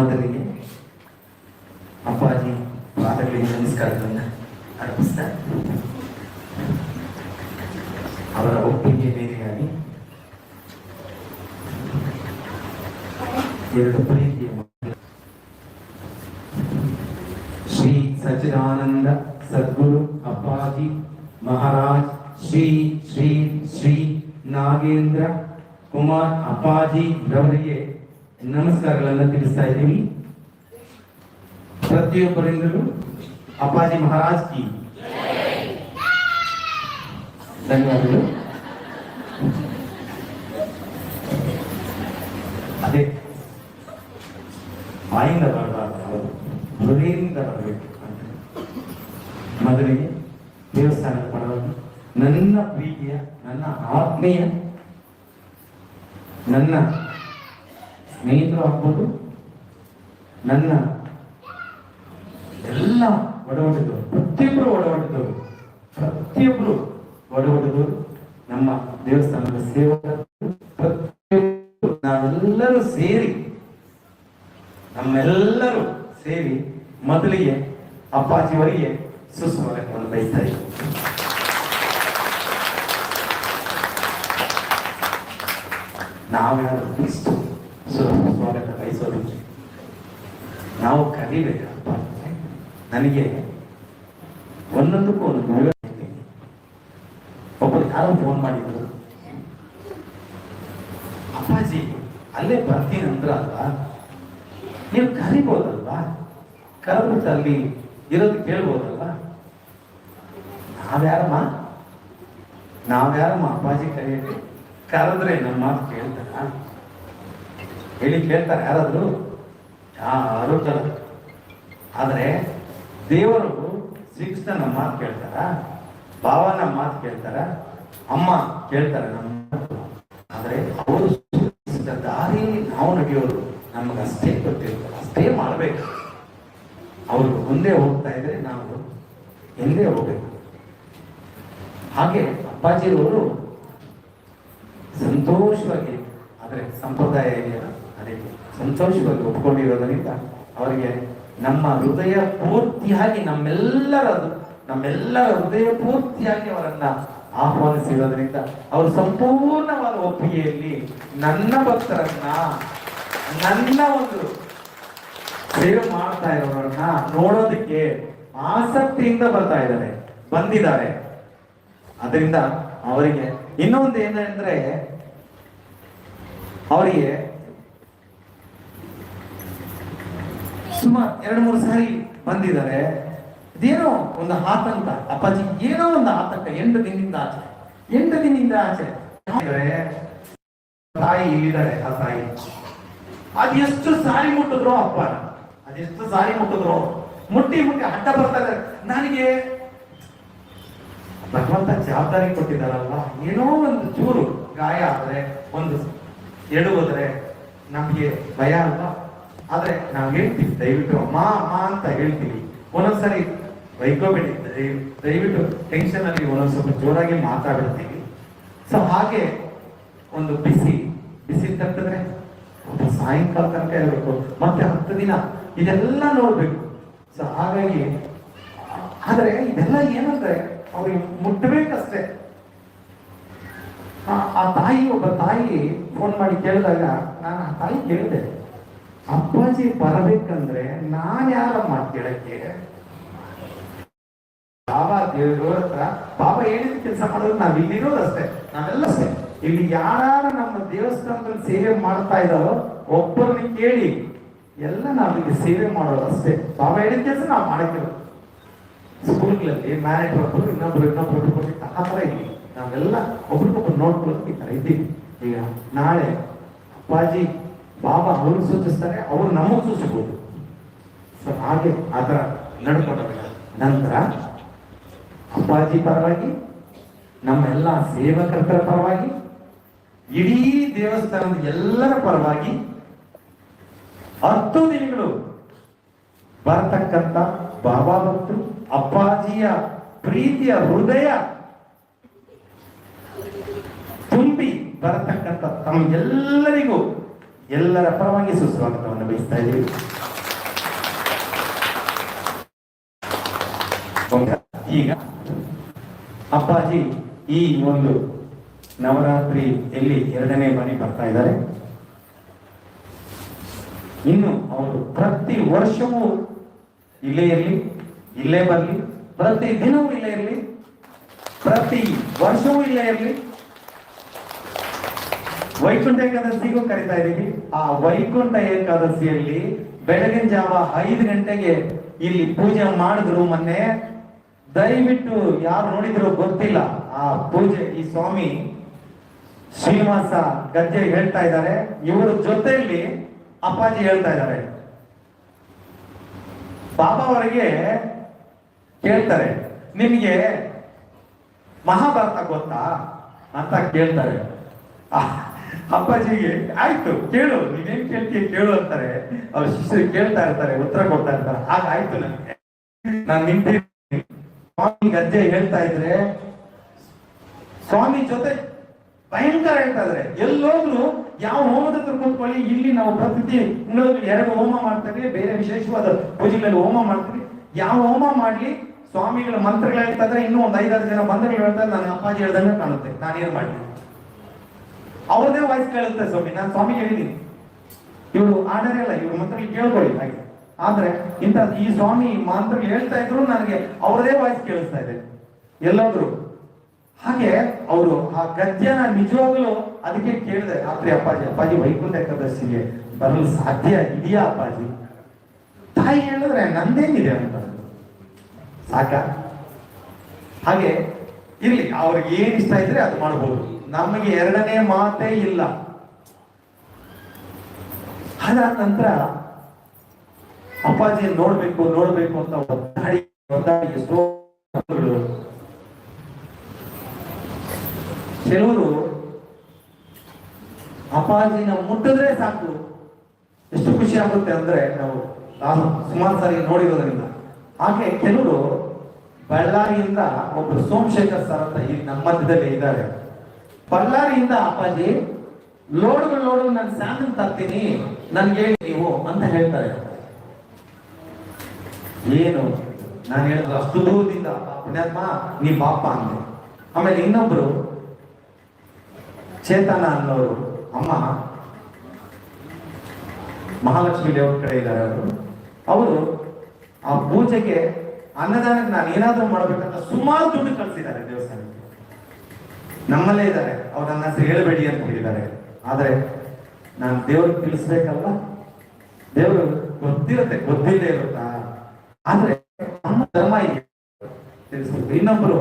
ಮೊದಲಿಗೆ ಅಪ್ಪಾಜಿ ಪಾದಗಳಿಗೆ ನಮಸ್ಕಾರಗಳನ್ನು ಅರ್ಪಿಸ್ತಾ ಅವರ ಒಪ್ಪಿಗೆ ಮೇರೆಯಾಗಿ ಎರಡು ಪ್ರೀತಿಯ ಶ್ರೀ ಸಚಿದಾನಂದ ಸದ್ಗುರು ಅಪ್ಪಾಜಿ ಮಹಾರಾಜ್, ಶ್ರೀ ಶ್ರೀ ಶ್ರೀ ನಾಗೇಂದ್ರ ಕುಮಾರ್ ಅಪ್ಪಾಜಿ ರವರಿಗೆ ನಮಸ್ಕಾರಗಳನ್ನು ತಿಳಿಸ್ತಾ ಇದ್ದೀನಿ ಪ್ರತಿಯೊಬ್ಬರಿಂದಲೂ ಅಪ್ಪಾಜಿ ಮಹಾರಾಜ್ ಕಿ. ಧನ್ಯವಾದಗಳು. ಅದೇ, ಬಾಯಿಂದ ಬರಬಾರ್ದು ಅವರು ಹೃದಯದಿಂದ ಬರಬೇಕು ಮೊದಲಿಗೆ ದೇವಸ್ಥಾನದ ಪರವಾಗಿ ನನ್ನ ಪ್ರೀತಿಯ, ನನ್ನ ಆತ್ಮೀಯ, ನನ್ನ ಸ್ನೇಹಿತರು ಆಗ್ಬೋದು, ನನ್ನ ಎಲ್ಲ ಒಡವಟಿದವರು ಪ್ರತಿಯೊಬ್ಬರು ಒಡವಟಿದವರು ಪ್ರತಿಯೊಬ್ಬರು ಒಡವಟಿದವರು ನಮ್ಮ ದೇವಸ್ಥಾನದ ಸೇವಕರು, ಪ್ರತಿಯೊಬ್ಬರು ನಾವೆಲ್ಲರೂ ಸೇರಿ, ನಮ್ಮೆಲ್ಲರೂ ಸೇರಿ ಮೊದಲಿಗೆ ಅಪ್ಪಾಜಿಯವರಿಗೆ ಸುಸ್ವಾಗತವನ್ನು ಬಯಸ್ತಾ ಇದ್ದೀವಿ ನಾವೆಲ್ಲರೂ ಇಷ್ಟು ಬಯಸೋದಿಲ್ಲ ನಾವು ಕಲಿಬೇಕಪ್ಪ ನನಗೆ ಒಂದೊಂದಕ್ಕೂ ಒಂದು ವಿವರಣೆ. ಒಬ್ಬರು ಯಾರೋ ಫೋನ್ ಮಾಡಿದ್ರು. ಅಪ್ಪಾಜಿ, ಅಲ್ಲೇ ಬರ್ತೀನಿ ಅಂದ್ರ ಅಲ್ವಾ ನೀವು ಕರಿಬೋದಲ್ವಾ? ಕರೆದ್ಬಿಟ್ಟು ಅಲ್ಲಿ ಇರೋದು ಕೇಳ್ಬೋದಲ್ವಾ? ನಾವ್ಯಾರಮ್ಮ? ನಾವ್ಯಾರಮ್ಮ ಅಪ್ಪಾಜಿ ಕರೆಯಕ್ಕೆ ಕರೆದ್ರೆ ನಮ್ಮ ಮಾತು ಕೇಳ್ತಾರ? ಹೇಳಿ ಕೇಳ್ತಾರೆ, ಯಾರಾದರೂ? ಯಾರು ಕರೆದ್ರು ಆದರೆ ದೇವರು ಸಿಕ್ಸ್ ನಮ್ಮ ಮಾತು ಕೇಳ್ತಾರ? ಭಾವ ಮಾತು ಕೇಳ್ತಾರ? ಅಮ್ಮ ಕೇಳ್ತಾರೆ ನಮ್ಮ ಆದರೆ ಅವರು ದಾರಿ ನಾವು ನಡೆಯೋರು ನಮಗೆ ಅಷ್ಟೇ ಗೊತ್ತಿರ್ತದೆ ಅಷ್ಟೇ ಮಾಡಬೇಕು. ಅವರು ಮುಂದೆ ಹೋಗ್ತಾ ಇದ್ರೆ ನಾವು ಹಿಂದೆ ಹೋಗ್ಬೇಕು. ಹಾಗೆ ಅಪ್ಪಾಜಿಯವರು ಸಂತೋಷವಾಗಿ, ಆದರೆ ಸಂಪ್ರದಾಯ ಇದೆಯಲ್ಲ ಅದಕ್ಕೆ ಸಂತೋಷವಾಗಿ ಒಪ್ಕೊಂಡಿರೋದರಿಂದ ಅವರಿಗೆ ನಮ್ಮ ಹೃದಯ ಪೂರ್ತಿಯಾಗಿ ನಮ್ಮೆಲ್ಲರದು ನಮ್ಮೆಲ್ಲರ ಹೃದಯ ಪೂರ್ತಿಯಾಗಿ ಅವರನ್ನ ಆಹ್ವಾನಿಸಿರೋದ್ರಿಂದ ಅವರು ಸಂಪೂರ್ಣವಾದ ಒಪ್ಪಿಗೆಯಲ್ಲಿ ನನ್ನ ಭಕ್ತರನ್ನ, ನನ್ನ ಒಂದು ಸೇವೆ ಮಾಡ್ತಾ ಇರೋರನ್ನ ನೋಡೋದಕ್ಕೆ ಆಸಕ್ತಿಯಿಂದ ಬರ್ತಾ ಇದ್ದಾರೆ, ಬಂದಿದ್ದಾರೆ. ಅದರಿಂದ ಅವರಿಗೆ ಇನ್ನೊಂದು ಏನಂದ್ರೆ ಅವರಿಗೆ ಸುಮಾರು ಎರಡು ಮೂರು ಸಾರಿ ಬಂದಿದ್ದಾರೆ. ಇದೇನೋ ಒಂದು ಆತಂಕ. ಅಪ್ಪಾಜಿ, ಏನೋ ಒಂದು ಆತಂಕ. ಎಂಟು ದಿನದಿಂದ ಆಚೆ. ಎಂಟು ದಿನದಿಂದ ಆಚೆ. ತಾಯಿ ಇಲ್ಲಿದ್ದಾರೆ, ಆ ತಾಯಿ. ಅದೆಷ್ಟು ಸಾರಿ ಮುಟ್ಟಿದ್ರು ಅಪ್ಪ. ಅದೆಷ್ಟು ಸಾರಿ ಮುಟ್ಟಿದ್ರು. ಮುಟ್ಟಿ ಮುಟ್ಟಿ ಅಡ್ಡ ಬರ್ತಾ ಇದ್ದಾರೆ ನನಗೆ ಭಗವಂತ ಜವಾಬ್ದಾರಿ ಕೊಟ್ಟಿದ್ದಾರಲ್ವ? ಏನೋ ಒಂದು ಚೂರು ಗಾಯ ಆದ್ರೆ, ಒಂದು ಎಡುವುದ್ರೆ ನಮ್ಗೆ ಭಯ ಅಲ್ವಾ? ಆದ್ರೆ ನಾವು ಹೇಳ್ತೀವಿ, ದಯವಿಟ್ಟು ಅಮ್ಮ ಅಮ್ಮ ಅಂತ ಹೇಳ್ತೀವಿ. ಒಂದೊಂದ್ಸರಿ ಬೈಕೋಬೇಡಿ ದಯ- ದಯವಿಟ್ಟು ಟೆನ್ಷನ್ ಅಲ್ಲಿ ಒಂದೊಂದು ಸ್ವಲ್ಪ ಜೋರಾಗಿ ಮಾತಾಡ್ತೀವಿ ಸೊ ಹಾಗೆ ಒಂದು ಬಿಸಿ ಬಿಸಿ ತಪ್ಪಿದ್ರೆ ಸಾಯಂಕಾಲ ತನಕ ಇರಬೇಕು. ಮತ್ತೆ ಹತ್ತು ದಿನ ಇದೆಲ್ಲ ನೋಡ್ಬೇಕು. ಸೊ ಹಾಗಾಗಿ, ಆದ್ರೆ ಇದೆಲ್ಲ ಏನಂದ್ರೆ ಅವ್ರಿಗೆ ಮುಟ್ಟಬೇಕಷ್ಟೇ ಆ ತಾಯಿ, ಒಬ್ಬ ತಾಯಿ ಫೋನ್ ಮಾಡಿ ಕೇಳಿದಾಗ, ನಾನು ಆ ತಾಯಿ ಕೇಳಿದೆ. ಅಪ್ಪಾಜಿ ಬರಬೇಕಂದ್ರೆ ನಾನ್ ಯಾರಮ್ಮ ಕೇಳಕ್ಕೆ? ಬಾಬಾ ದೇವ್ರ ಹತ್ರ ಬಾಬಾ ಹೇಳಿದ ಕೆಲಸ ಮಾಡೋದು ನಾವ್ ಇಲ್ಲಿರೋದಷ್ಟೇ ನಾವೆಲ್ಲ ಅಷ್ಟೇ. ಇಲ್ಲಿ ಯಾರು ನಮ್ಮ ದೇವಸ್ಥಾನದಲ್ಲಿ ಸೇವೆ ಮಾಡ್ತಾ ಇದ್ದಾರೋ ಒಬ್ಬರನ್ನ ಕೇಳಿ ಎಲ್ಲ ನಾವಿಲ್ಲಿ ಸೇವೆ ಮಾಡೋದು ಅಷ್ಟೇ. ಬಾಬಾ ಹೇಳಿದ ಕೆಲಸ ನಾವು ಮಾಡಕ್ಕಿರೋದು ಸ್ಕೂಲ್ಗಳಲ್ಲಿ ಮ್ಯಾರೇಜ್ ಒಬ್ಬರು ಇನ್ನೊಬ್ರು ಇನ್ನೊಬ್ರು ಇಟ್ಕೊಂಡು ಆ ಥರ ಇಲ್ಲಿ ನಾವೆಲ್ಲ ಒಬ್ರಿಗೊಬ್ರು ಥರ ಇದ್ದೀವಿ. ಈಗ ನಾಳೆ ಅಪ್ಪಾಜಿ ಬಾಬಾ ಅವ್ರು ಸೂಚಿಸ್ತಾರೆ, ಅವರು ನಮ್ಮನ್ನು ಸೂಚಿಸಬಹುದು ಸೊ ಹಾಗೆ ಅದರ ಥರ ನಂತರ ಅಪ್ಪಾಜಿ ಪರವಾಗಿ ನಮ್ಮೆಲ್ಲ ಸೇವಕರ ಪರವಾಗಿ, ಇಡೀ ದೇವಸ್ಥಾನದ ಎಲ್ಲರ ಪರವಾಗಿ ಹತ್ತು ದಿನಗಳು ಬರತಕ್ಕಂತ ಬಾಬಾ ಭಕ್ತರು, ಅಪ್ಪಾಜಿಯ ಪ್ರೀತಿಯ ಹೃದಯ ತುಂಬಿ ಬರತಕ್ಕಂಥ ತಮ್ಗೆಲ್ಲರಿಗೂ ಎಲ್ಲರ ಪರವಾಗಿ ಸುಸ್ವಾಗತವನ್ನು ಬಯಸ್ತಾ ಇದ್ದೀವಿ. ಈಗ ಅಪ್ಪಾಜಿ ಈ ಒಂದು ನವರಾತ್ರಿಯಲ್ಲಿ ಎರಡನೇ ಬಾರಿ ಬರ್ತಾ ಇದ್ದಾರೆ ಇನ್ನು ಅವರು ಪ್ರತಿ ವರ್ಷವೂ ಇಲ್ಲೇ ಇರಲಿ, ಇಲ್ಲೇ ಬರಲಿ, ಪ್ರತಿ ದಿನವೂ ಇಲ್ಲೇ ಇರಲಿ, ಪ್ರತಿ ವರ್ಷವೂ ಇಲ್ಲೇ ಇರಲಿ ವೈಕುಂಠ ಏಕಾದಶಿಗೂ ಕರಿತಾ ಇದ್ದೀವಿ. ಆ ವೈಕುಂಠ ಏಕಾದಶಿಯಲ್ಲಿ ಬೆಳಗಿನ ಜಾವ ಐದು ಗಂಟೆಗೆ ಇಲ್ಲಿ ಪೂಜೆ ಮಾಡಿದ್ರು ಮೊನ್ನೆ. ದಯವಿಟ್ಟು ಯಾರು ನೋಡಿದ್ರು ಗೊತ್ತಿಲ್ಲ. ಆ ಪೂಜೆ, ಈ ಸ್ವಾಮಿ ಶ್ರೀನಿವಾಸ ಗದ್ದೆ ಹೇಳ್ತಾ ಇದ್ದಾರೆ. ಇವರ ಜೊತೆಯಲ್ಲಿ ಅಪ್ಪಾಜಿ ಹೇಳ್ತಾ ಇದ್ದಾರೆ. ಬಾಬಾ ಅವರಿಗೆ ಕೇಳ್ತಾರೆ, ನಿಮಗೆ ಮಹಾಭಾರತ ಗೊತ್ತಾ? ಅಂತ ಕೇಳ್ತಾರೆ. ಅಪ್ಪಾಜಿಗೆ, ಆಯ್ತು, ಕೇಳು, ನೀನೇನ್ ಕೇಳ್ತೀಯ ಕೇಳು ಅಂತಾರೆ. ಅವ್ರ ಶಿಷ್ಯರು ಕೇಳ್ತಾ ಇರ್ತಾರೆ, ಉತ್ತರ ಕೊಡ್ತಾ ಇರ್ತಾರೆ. ಆಗ ಆಯ್ತು ನನಗೆ ನಾನು ನಿಂತೀನಿ ಸ್ವಾಮಿ ಗದ್ದೆ ಹೇಳ್ತಾ ಇದ್ರೆ, ಸ್ವಾಮಿ ಜೊತೆ ಭಯಂಕರ ಹೇಳ್ತಾ ಇದ್ರೆ. ಎಲ್ಲೋದ್ರು ಯಾವ ಹೋಮದ ಹತ್ರ ಇಲ್ಲಿ ನಾವು ತಿಂಗಳಲ್ಲಿ ಎರಡು ಹೋಮ ಮಾಡ್ತಾರೆ ಬೇರೆ ವಿಶೇಷವಾದ ಪೂಜೆಗಳಲ್ಲಿ ಹೋಮ ಮಾಡ್ತೀವಿ. ಯಾವ ಹೋಮ ಮಾಡ್ಲಿ? ಸ್ವಾಮಿಗಳ ಮಂತ್ರಗಳು ಹೇಳ್ತಾ ಇದ್ರೆ ಇನ್ನೂ ಒಂದು ಐದಾರು ಜನ ಮಂತ್ರಗಳು ಹೇಳ್ತಾರೆ ನನ್ನ ಅಪ್ಪಾಜಿ ಹೇಳ್ದಂಗೆ ಕಾಣುತ್ತೆ. ನಾನೇನ್ ಮಾಡ್ಲಿ? ಅವ್ರದೇ ವಾಯ್ಸ್ ಕೇಳುತ್ತೆ ಸ್ವಾಮಿ, ನಾನು ಸ್ವಾಮಿ ಹೇಳಿದ್ದೀನಿ. ಇವರು ಆಡರೇ ಇಲ್ಲ ಇವ್ರ ಮಂತ್ರ ಕೇಳ್ಕೊಳ್ಳಿ, ಹಾಗೆ. ಆದ್ರೆ ಇಂಥ ಈ ಸ್ವಾಮಿ ಮಂತ್ರ ಹೇಳ್ತಾ ಇದ್ರು ನನಗೆ ಅವರದೇ ವಾಯ್ಸ್ ಕೇಳಿಸ್ತಾ ಇದೆ. ಎಲ್ಲಾದ್ರು. ಹಾಗೆ ಅವರು ಆ ಗದ್ಯನ ನಿಜವಾಗ್ಲೂ ಅದಕ್ಕೆ ಕೇಳಿದೆ ರಾತ್ರಿ ಅಪ್ಪಾಜಿ ಅಪ್ಪಾಜಿ ವೈಕುಂಠ ಏಕಾದಶಿಗೆ ಬರಲು ಸಾಧ್ಯ ಇದೆಯಾ ಅಪ್ಪಾಜಿ? ತಾಯಿ ಹೇಳಿದ್ರೆ ನಂದೇನಿದೆ ಅಂತ. ಸಾಕ? ಹಾಗೆ ಇರ್ಲಿ, ಅವ್ರಿಗೆ ಏನ್ ಇಷ್ಟ ಇದ್ರೆ ಅದು ಮಾಡಬಹುದು ನಮಗೆ ಎರಡನೇ ಮಾತೇ ಇಲ್ಲ. ಅದಾದ ನಂತರ ಅಪ್ಪಾಜಿ ನೋಡ್ಬೇಕು ನೋಡ್ಬೇಕು ಅಂತ ಒದ್ದಾಡಿ ಒದ್ದಾಡಿ ಎಷ್ಟೋ. ಕೆಲವರು ಅಪ್ಪಾಜಿನ ಮುಟ್ಟಿದ್ರೆ ಸಾಕು. ಎಷ್ಟು ಖುಷಿ ಆಗುತ್ತೆ ಅಂದ್ರೆ ನಾವು ನಾನು ಸುಮಾರು ಸಾರಿ ನೋಡಿರೋದ್ರಿಂದ. ಹಾಗೆ ಕೆಲವರು ಬಳ್ಳಾರಿಯಿಂದ ಒಬ್ರು ಸೋಮಶೇಖರ್ ಸರ್ ಅಂತ ಈ ನಮ್ಮ ಮಧ್ಯದಲ್ಲಿ ಇದ್ದಾರೆ. ಬಳ್ಳಾರಿಯಿಂದ ಅಪ್ಪಾಜಿ ಲೋಡ್ಗಳು ಲೋಡು ನಾನು ಸ್ಯಾಮನ್ ತರ್ತೀನಿ, ನನ್ಗೆ ಹೇಳಿ ನೀವು ಅಂತ ಹೇಳ್ತಾರೆ. ಏನು? ನಾನು ಹೇಳಿದ್ರು ಅಷ್ಟು ದೂರದಿಂದ ಪುಣ್ಯಾತ್ಮ, ನೀ ಪಾಪ ಅಂದೆ. ಆಮೇಲೆ ಇನ್ನೊಬ್ರು, ಚೇತನ ಅನ್ನೋರು, ಅಮ್ಮ, ಮಹಾಲಕ್ಷ್ಮಿ ದೇವ್ರ ಕಡೆ ಇದ್ದಾರೆ ಅವರು. ಅವರು ಆ ಪೂಜೆಗೆ ಅನ್ನದಾನಕ್ಕೆ ನಾನು ಏನಾದರೂ ಮಾಡ್ಬೇಕಂತ ಸುಮಾರು ದುಡ್ಡು ಕಳಿಸಿದ್ದಾರೆ ದೇವಸ್ಥಾನಕ್ಕೆ. ನಮ್ಮಲ್ಲೇ ಇದ್ದಾರೆ. ಅವ್ರು ನನ್ನ ಹೆಸರು ಹೇಳಬೇಡಿ ಅಂತ ಹೇಳಿದ್ದಾರೆ. ಆದರೆ ನಾನು ದೇವ್ರಿಗೆ ತಿಳಿಸ್ಬೇಕಲ್ಲ ದೇವರು ಗೊತ್ತಿರುತ್ತೆ ಗೊತ್ತಿಲ್ಲದೆ ಇರುತ್ತಾ? ಆದ್ರೆ ನಮ್ಮ ಧರ್ಮ ತಿಳಿಸ್ಬೇಕು. ಇನ್ನೊಬ್ರು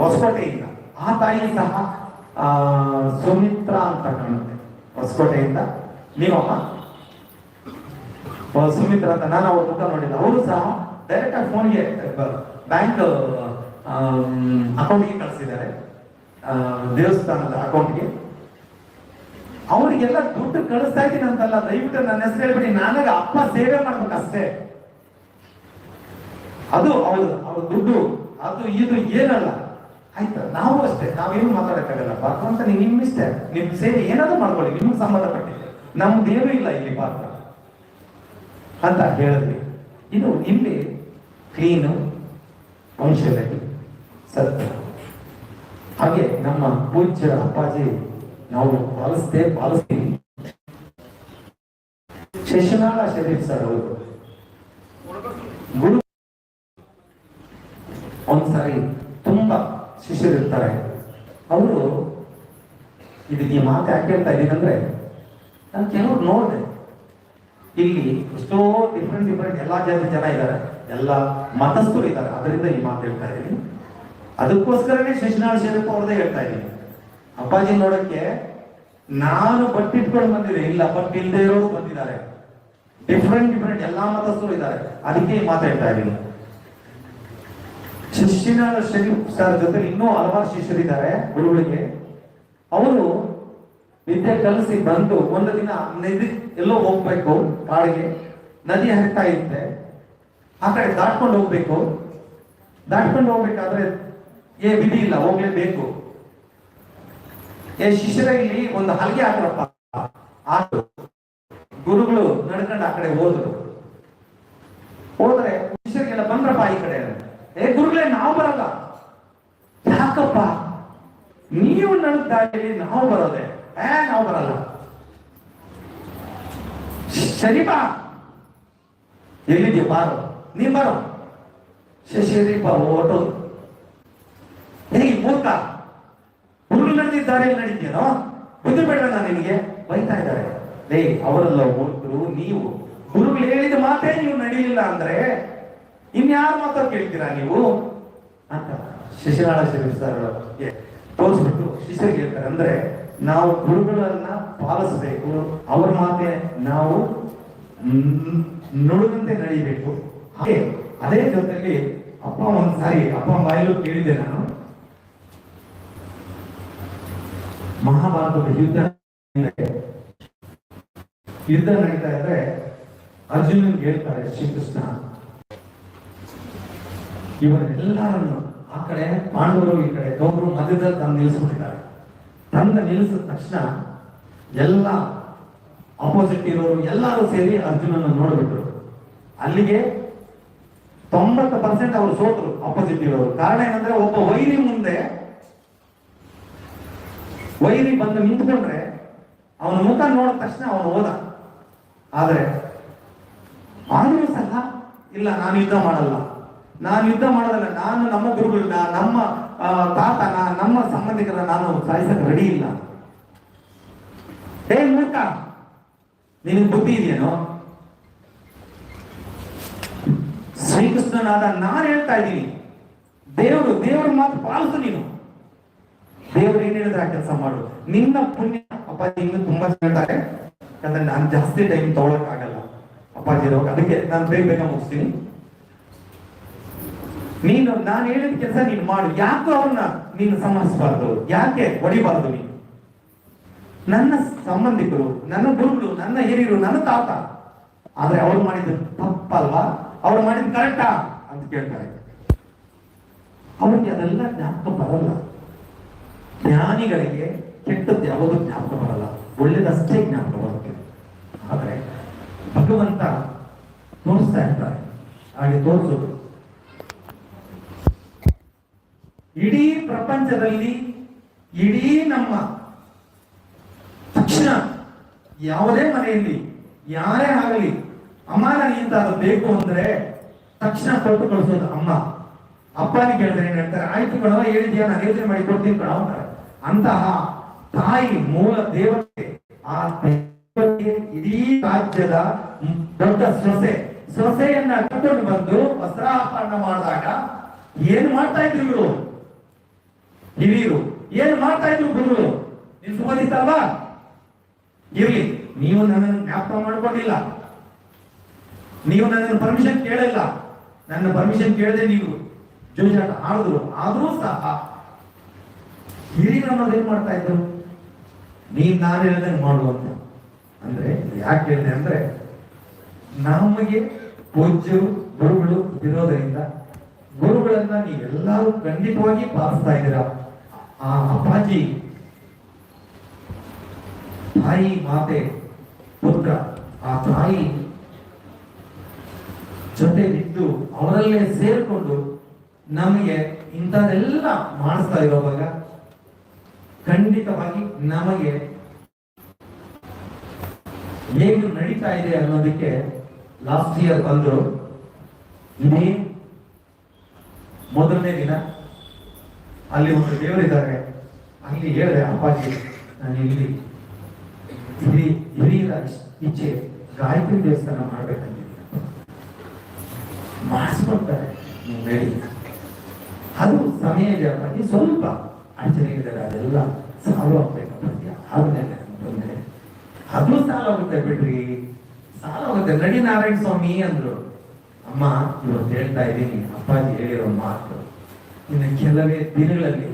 ಹೊಸಕೋಟೆಯಿಂದ ಆ ತಾಯಿ ಸಹ ಆ, ಸುಮಿತ್ರ ಅಂತ ಕಾಣುತ್ತೆ. ಹೊಸಕೋಟೆಯಿಂದ ನೀವಮ್ಮ? ಸುಮಿತ್ರಾ ಅಂತ. ನಾನು ಅವ್ರ ಮುಖ ನೋಡಿಲ್ಲ. ಅವರು ಸಹ ಡೈರೆಕ್ಟ್ ಆಗಿ ಫೋನ್ಗೆ ಬ್ಯಾಂಕ್ ಅಕೌಂಟ್ಗೆ ಕಳಿಸಿದ್ದಾರೆ. ದೇವಸ್ಥಾನದ ಅಕೌಂಟ್ಗೆ ಅವರಿಗೆಲ್ಲ ದುಡ್ಡು ಕಳಿಸ್ತಾ ಇದ್ದೀನಿ ಅಂತಲ್ಲ, ದಯವಿಟ್ಟು ನನ್ನ ಹೆಸರು ಹೇಳ್ಬಿಡಿ. ನಾನಾಗ ಅಪ್ಪ ಸೇವೆ ಮಾಡ್ಬೇಕು ಅಷ್ಟೇ ಅದು ಹೌದು ಅವ್ರ ದುಡ್ಡು. ಅದು, ಇದು ಏನಲ್ಲ. ಆಯ್ತಾ? ನಾವು ಅಷ್ಟೇ. ನಾವೇನು ಮಾತಾಡಕ್ಕಾಗಲ್ಲ. ಭಗವಂತ ನೀವು ನಿಮ್ಮ ಇಷ್ಟ. ನಿಮ್ ಸೇವೆ ಏನಾದ್ರು ಮಾಡ್ಕೊಳ್ಳಿ. ನಿಮ್ಗೆ ಸಂಬಂಧಪಟ್ಟಿದೆ ನಮ್ದೇನು ಇಲ್ಲ ಇಲ್ಲಿ ಪಾತ್ರ ಅಂತ ಹೇಳಿದ್ವಿ. ಇದು ಇಲ್ಲಿ ಕ್ಲೀನು ವಂಶದಲ್ಲಿ. ಸತ್ಯ ಹಾಗೆ ನಮ್ಮ ಪೂಜ್ಯ ಅಪ್ಪಾಜಿ, ನಾವು ಪಾಲಿಸ್ತೇ ಪಾಲಿಸ್ತೀವಿ. ಶಶಿನಾಳ ಶರೀಫ್ ಸರ್ ಅವರು. ಗುರು ಒಂದ್ಸರಿ ತುಂಬಾ ಶಿಷ್ಯರಿರ್ತಾರೆ. ಅವರು, ಇದು ಈ ಮಾತು ಯಾಕೆ ಹೇಳ್ತಾ ಇದ್ದೀನಂದ್ರೆ ನಾನು ಕೆಲವ್ರು ನೋಡಿದೆ. ಇಲ್ಲಿ ಎಷ್ಟೋ ಡಿಫ್ರೆಂಟ್ ಡಿಫ್ರೆಂಟ್ ಎಲ್ಲಾ ಜಾತಿ ಜನ ಇದ್ದಾರೆ. ಎಲ್ಲ ಮತಸ್ಥರು ಇದ್ದಾರೆ. ಅದರಿಂದ ಈ ಮಾತು ಹೇಳ್ತಾ ಇದ್ದೀನಿ. ಅದಕ್ಕೋಸ್ಕರನೇ ಶಶಿನಾಳ ಶೇರಪ್ಪ ಅವ್ರದೇ ಹೇಳ್ತಾ ಇದ್ದೀನಿ. ಅಪ್ಪಾಜಿ ನೋಡಕ್ಕೆ ನಾನು ಬಟ್ಟಿಟ್ಕೊಂಡು ಬಂದಿದೆ. ಇಲ್ಲ ಬಟ್ ಇಲ್ಲದೆ ಇರೋರು ಬಂದಿದ್ದಾರೆ. ಡಿಫ್ರೆಂಟ್ ಡಿಫ್ರೆಂಟ್ ಎಲ್ಲಾ ಮತಸ್ಥರು ಇದ್ದಾರೆ. ಅದಕ್ಕೆ ಈ ಮಾತು ಹೇಳ್ತಾ ಇದ್ದೀನಿ. ಶಿಷ್ಯನಾಳ ಶರೀಫ್ ಸರ್ ಜೊತೆ ಇನ್ನೂ ಹಲವಾರು ಶಿಷ್ಯರಿದ್ದಾರೆ ಗುರುಗಳಿಗೆ. ಅವರು ವಿದ್ಯೆ ಕಲಿಸಿ ಬಂದು ಒಂದು ದಿನ ನದಿ ಎಲ್ಲೋ ಹೋಗ್ಬೇಕು, ಕಾಡಿಗೆ. ನದಿ ಹರಿತಾ ಇರುತ್ತೆ. ಆ ಕಡೆ ದಾಟ್ಕೊಂಡು ಹೋಗ್ಬೇಕು. ದಾಟ್ಕೊಂಡು ಹೋಗ್ಬೇಕಾದ್ರೆ ಏ ವಿಧಿ ಇಲ್ಲ, ಹೋಗ್ಲೇಬೇಕು. ಏ ಶಿಷ್ಯರ ಇಲ್ಲಿ ಒಂದು ಹಲಗೆ ಹಾಕ್ರಪ್ಪ. ಆದ್ರು ಗುರುಗಳು ನಡ್ಕೊಂಡು ಆ ಕಡೆ ಹೋದ್ರು. ಹೋದ್ರೆ ಶಿಷ್ಯರಿಗೆಲ್ಲ ಬಂದ್ರಪ್ಪ ಈ ಕಡೆ. ಏ, ಗುರುಗಳೇ, ನಾವು ಬರಲ್ಲ. ಯಾಕಪ್ಪ? ನೀವು ನನ್ನ ದಾರಿಯಲ್ಲಿ ನಾವು ಬರೋದೆ. ಏ, ನಾವು ಬರಲ್ಲ. ಸರಿಪಾ ಎಲ್ಲಿದ್ಯಾ ಬಾರೋ. ನೀ ಬರೋ. ಶಶಿರೀಪ ಬಾ ಹೇಗೆ ಮೂರ್ಖ. ಗುರುಗಳು ನಡೆದಿದ್ದಾರೆ ನಡೀತೇನೋ ಬುದ್ಧಿ ಬೇಡ ನಾನು ನಿನಗೆ? ಬೈತಾ ಇದ್ದಾರೆ. ಲೇ, ಅವರೆಲ್ಲ ಮೂರ್ಖರು, ನೀವು. ಗುರುಗಳು ಹೇಳಿದ ಮಾತೇ ನೀವು ನಡೀಲಿಲ್ಲ ಅಂದ್ರೆ ಇನ್ಯಾರ ಮಾತ್ರ ಕೇಳ್ತೀರಾ ನೀವು? ಅಂತ. ಶಶಿನಾಳ ಸರ್ ತೋರಿಸ್ಬಿಟ್ಟು ಶಿಷ್ಯರಿಗೆ ಹೇಳ್ತಾರೆ ಅಂದ್ರೆ ನಾವು ಗುರುಗಳನ್ನ ಪಾಲಿಸಬೇಕು, ಅವ್ರ ಮಾತೆ ನಾವು ನುಡುಗಂತೆ ನುಡಿದಂತೆ ನಡೀಬೇಕು ಹಾಗೆ ಅದೇ ಜೊತೆಯಲ್ಲಿ ಅಪ್ಪ ಒಂದ್ಸಾರಿ ಅಪ್ಪ ಬಾಯಲು ಕೇಳಿದೆ ನಾನು. ಮಹಾಭಾರತದ ಯುದ್ಧ ಯುದ್ಧ ನಡೀತಾ ಇದ್ರೆ ಅರ್ಜುನನ್ ಹೇಳ್ತಾರೆ ಶ್ರೀಕೃಷ್ಣ, ಇವರೆಲ್ಲರನ್ನು ಆ ಕಡೆ ಪಾಂಡವರು, ಈ ಕಡೆ ಕೌರವರು ಮಧ್ಯದಲ್ಲಿ ತಂದು ನಿಲ್ಲಿಸ್ಬಿಟ್ಟಿದ್ದಾರೆ. ತಂದ ನಿಲ್ಲಿಸಿದ ತಕ್ಷಣ ಎಲ್ಲ ಆಪೋಸಿಟ್ ಇರೋರು ಎಲ್ಲರೂ ಸೇರಿ ಅರ್ಜುನನ ನೋಡ್ಬಿಟ್ರು. ಅಲ್ಲಿಗೆ ತೊಂಬತ್ತು ಪರ್ಸೆಂಟ್ ಅವರು ಸೋತರು ಅಪೋಸಿಟ್ ಇರೋರು. ಕಾರಣ ಏನಂದ್ರೆ ಒಬ್ಬ ವೈರಿ ಮುಂದೆ ವೈರಿ ಬಂದು ನಿಂತ್ಕೊಂಡ್ರೆ ಅವನ ಮುಖ ನೋಡಿದ ತಕ್ಷಣ ಅವನು ಹೋದ ಆದರೆ ಆದರೂ ಸಹ, ಇಲ್ಲ, ನಾನು ಯುದ್ಧ ಮಾಡಲ್ಲ. ನಾನು ಯುದ್ಧ ಮಾಡೋದಲ್ಲ, ನಾನು ನಮ್ಮ ಗುರುಗಳನ್ನ ನಮ್ಮ ತಾತನ, ನಮ್ಮ ಸಂಬಂಧಿಕರ ನಾನು ಸಾಯಿಸಕ್ಕೆ ರೆಡಿ ಇಲ್ಲ. ಹೇ ಮೂರ್ಖ! ನಿನಗೆ ಬುದ್ಧಿ ಇದೆಯೇನೋ? ಶ್ರೀಕೃಷ್ಣನಾದ ನಾನು ಹೇಳ್ತಾ ಇದ್ದೀನಿ. ದೇವರು ದೇವರು ಮಾತು ಪಾಲಿಸು ನೀನು. ದೇವರು ಏನ್ ಹೇಳಿದ್ರೆ ಆ ಕೆಲಸ ಮಾಡು. ನಿನ್ನ ಪುಣ್ಯ ಅಪ್ಪಾಜಿ ಇನ್ನು ತುಂಬಾ ಹೇಳ್ತಾರೆ ಯಾಕಂದ್ರೆ ನಾನು ಜಾಸ್ತಿ ಟೈಮ್ ತಗೊಳಕ್ ಆಗಲ್ಲ ಅಪ್ಪಾಜಿ ಅದಕ್ಕೆ ನಾನು ಬೇಗ ಬೇಗ ಮುಗಿಸ್ತೀನಿ. ನೀನು, ನಾನು ಹೇಳಿದ ಕೆಲಸ ನೀನು ಮಾಡು. ಯಾಕೋ ಅವ್ರನ್ನ ನೀನು ಸಮರ್ಸ್ಬಾರ್ದು ಯಾಕೆ? ಹೊಡಿಬಾರ್ದು ನೀನು. ನನ್ನ ಸಂಬಂಧಿಕರು, ನನ್ನ ಗುರುಗಳು, ನನ್ನ ಹಿರಿಯರು, ನನ್ನ ತಾತ. ಆದ್ರೆ ಅವ್ರು ಮಾಡಿದ್ದು ತಪ್ಪಲ್ವಾ? ಅವ್ರು ಮಾಡಿದ ಕರೆಕ್ಟಾ ಅಂತ ಕೇಳ್ತಾರೆ. ಅವ್ರಿಗೆ ಅದೆಲ್ಲ ಜ್ಞಾಪಕ ಬರಲ್ಲ. ಜ್ಞಾನಿಗಳಿಗೆ ಕೆಟ್ಟದ್ದು ಯಾವುದು ಜ್ಞಾಪಕ ಬರಲ್ಲ. ಒಳ್ಳೇದಷ್ಟೇ ಜ್ಞಾಪಕ ಬರುತ್ತೆ. ಆದ್ರೆ ಭಗವಂತ ತೋರಿಸ್ತಾ ಇರ್ತಾರೆ. ಹಾಗೆ ತೋರಿಸೋದು. ಇಡೀ ಪ್ರಪಂಚದಲ್ಲಿ, ಇಡೀ ನಮ್ಮ ತಕ್ಷಣ ಯಾವುದೇ ಮನೆಯಲ್ಲಿ, ಯಾರೇ ಆಗಲಿ ಅಮ್ಮ ನನಗೆ ಇಂಥದ್ದು ಬೇಕು ಅಂದ್ರೆ ತಕ್ಷಣ ಕೊಟ್ಟು ಕಳಿಸೋದು ಅಮ್ಮ. ಅಪ್ಪನಿಗೆ ಹೇಳಿದ್ರೆ ಏನ್ ಹೇಳ್ತಾರೆ, ಆಯ್ತು ಕಣವ ಹೇಳಿದ್ಯಾ? ನಾನು ಯೋಚನೆ ಮಾಡಿ ಕೊಡ್ತೀನಿ ಕಣ ಅಂತಹ ತಾಯಿ ಮೂಲ ದೇವತೆ ಆ ಇಡೀ ರಾಜ್ಯದ ದೊಡ್ಡ ಸೊಸೆ. ಸೊಸೆಯನ್ನ ಕರ್ಕೊಂಡು ಬಂದು ವಸ್ತ್ರಾಪರಣ ಮಾಡಿದಾಗ ಏನ್ ಮಾಡ್ತಾ ಇದ್ರು ಇವರು? ಹಿರಿಯರು ಏನ್ ಮಾಡ್ತಾ ಇದ್ರು ಗುರುಗಳು? ನೀನ್ ಸುಮ್ಮನಿತ್ತಲ್ವಾ ಇರ್ಲಿ, ನೀವು ನನ್ನನ್ನು ಜ್ಞಾಪಕ ಮಾಡ್ಕೊಂಡಿಲ್ಲ. ನೀವು ನನ್ನ ಪರ್ಮಿಷನ್ ಕೇಳಿಲ್ಲ. ನನ್ನ ಪರ್ಮಿಷನ್ ಕೇಳದೆ ನೀವು ಜೋಜಾಟ ಆಡಿದ್ರು. ಆದ್ರೂ ಸಹ ಹಿರಿಯರು ಅನ್ನೋದು ಏನ್ ಮಾಡ್ತಾ ಇದ್ರು? ನೀನ್ ನಾನು ಹೇಳ್ದಂಗೆ ಮಾಡುವಂತ ಅಂದ್ರೆ ಯಾಕೆ ಹೇಳಿದೆ ಅಂದ್ರೆ ನಮಗೆ ಪೂಜ್ಯರು, ಗುರುಗಳು ಇರೋದರಿಂದ ಗುರುಗಳನ್ನ ನೀವೆಲ್ಲರೂ ಖಂಡಿತವಾಗಿ ಪಾಲಿಸ್ತಾ ಇದ್ದೀರಾ? ಆ ಅಪ್ಪಾಜಿ, ತಾಯಿ, ಮಾತೆ, ಪುತ್ರ, ಆ ತಾಯಿ ಜೊತೆ ಇದ್ದು ಅವರಲ್ಲೇ ಸೇರಿಕೊಂಡು ನಮಗೆ ಇಂಥದ್ದೆಲ್ಲ ಮಾಡಿಸ್ತಾ ಇರೋವಾಗ ಖಂಡಿತವಾಗಿ ನಮಗೆ ಏನು ನಡೀತಾ ಇದೆ ಅನ್ನೋದಕ್ಕೆ ಲಾಸ್ಟ್ ಇಯರ್ ಬಂದ್ರು. ಇದೇ ಮೊದಲನೇ ದಿನ ಅಲ್ಲಿ ಒಂದು ದೇವರಿದ್ದಾರೆ ಅಲ್ಲಿ ಹೇಳಿದೆ, ಅಪ್ಪಾಜಿ, ನಾನು ಇಲ್ಲಿ ಹಿರಿ ಹಿರಿಯರ ಇಚ್ಛೆ ಗಾಯತ್ರಿ ದೇವಸ್ಥಾನ ನೀವು ಹೇಳಿ ಅದು ಸಮಯ ಇದೆ ಸ್ವಲ್ಪ ಇದ್ದಾರೆ ಅದೆಲ್ಲ ಸಾಲು ಆಗ್ಬೇಕು ಅಪ್ಪಾಜಿ ಆದ್ಮೇಲೆ ಬಂದ್ರೆ ಅದು ಸಾಲ ಆಗುತ್ತೆ ಬಿಡ್ರಿ. ಸಾಲ ಆಗುತ್ತೆ. ನಡಿ ನಾರಾಯಣ ಸ್ವಾಮಿ ಅಂದ್ರು. ಅಮ್ಮ, ಇವತ್ತು ಹೇಳ್ತಾ ಇದ್ದೀನಿ. ಅಪ್ಪಾಜಿ ಹೇಳಿರೋ ಮಾತು. ಇನ್ನು ಕೆಲವೇ ದಿನಗಳಲ್ಲಿ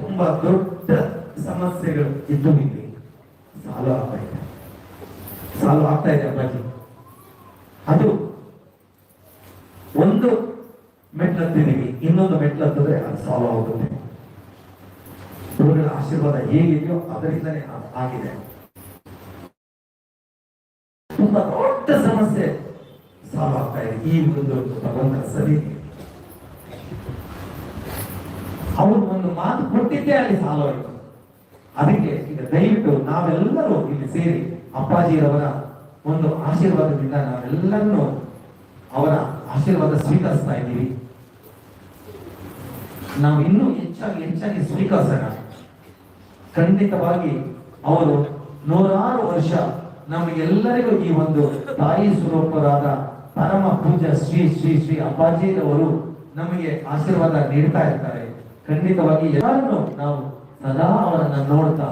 ತುಂಬಾ ದೊಡ್ಡ ಸಮಸ್ಯೆಗಳು ಇದ್ದು ಇಲ್ಲಿ ಸಾಲು ಆಗ್ತಾ ಇದೆ. ಸಾಲು ಆಗ್ತಾ ಇದೆ ಅಪ್ಪಾಜಿ. ಅದು ಒಂದು ಮೆಟ್ಲು ಇನ್ನೊಂದು ಮೆಟ್ಲು ಹತ್ತಿದ್ರೆ ಅದು ಸಾಲ್ವ್ ಆಗುತ್ತೆ. ಗುರುಗಳ ಆಶೀರ್ವಾದ ಹೇಗಿದೆಯೋ ಅದರಿಂದಲೇ ಅದು ಆಗಿದೆ. ತುಂಬಾ ದೊಡ್ಡ ಸಮಸ್ಯೆ ಸಾಲ್ವ್ ಆಗ್ತಾ ಇದೆ. ಈ ಒಂದು ಭಗವಂತನ ಸರಿ ಅವರು ಒಂದು ಮಾತು ಕೊಟ್ಟಿದ್ದೇ ಅಲ್ಲಿ ಸಾಲ್ವ್ ಅದಕ್ಕೆ ಈಗ ದಯವಿಟ್ಟು ನಾವೆಲ್ಲರೂ ಇಲ್ಲಿ ಸೇರಿ ಅಪ್ಪಾಜಿಯವರ ಒಂದು ಆಶೀರ್ವಾದದಿಂದ ನಾವೆಲ್ಲರೂ ಅವರ ಆಶೀರ್ವಾದ ಸ್ವೀಕರಿಸ್ತಾ ಇದ್ದೀವಿ. ನಾವು ಇನ್ನೂ ಹೆಚ್ಚಾಗಿ ಹೆಚ್ಚಾಗಿ ಸ್ವೀಕರಿಸೋಣ. ಖಂಡಿತವಾಗಿ ಅವರು ನೂರಾರು ವರ್ಷ ನಮಗೆಲ್ಲರಿಗೂ ಈ ಒಂದು ತಾಯಿ ಸ್ವರೂಪರಾದ ಪರಮ ಪೂಜ ಶ್ರೀ ಶ್ರೀ ಶ್ರೀ ಅಪ್ಪಾಜಿರವರು ನಮಗೆ ಆಶೀರ್ವಾದ ನೀಡ್ತಾ ಇರ್ತಾರೆ ಖಂಡಿತವಾಗಿ ಎಲ್ಲರನ್ನು ನಾವು ಸದಾ ಅವರನ್ನ ನೋಡ್ತಾ,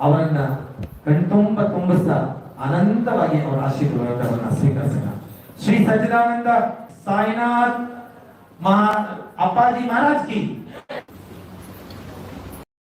ಅವರನ್ನ ಕಣ್ತುಂಬ ತುಂಬಿಸ್ತಾ, ಅನಂತವಾಗಿ ಅವರ ಆಶೀರ್ವಾದವನ್ನ ಸ್ವೀಕರಿಸೋಣ. ಶ್ರೀ ಸಚ್ಚಿದಾನಂದ ಸಾಯಿನಾಥ್ ಮಹಾ, ಅಪ್ಪಾಜಿ ಮಹಾರಾಜ್ ಕಿ.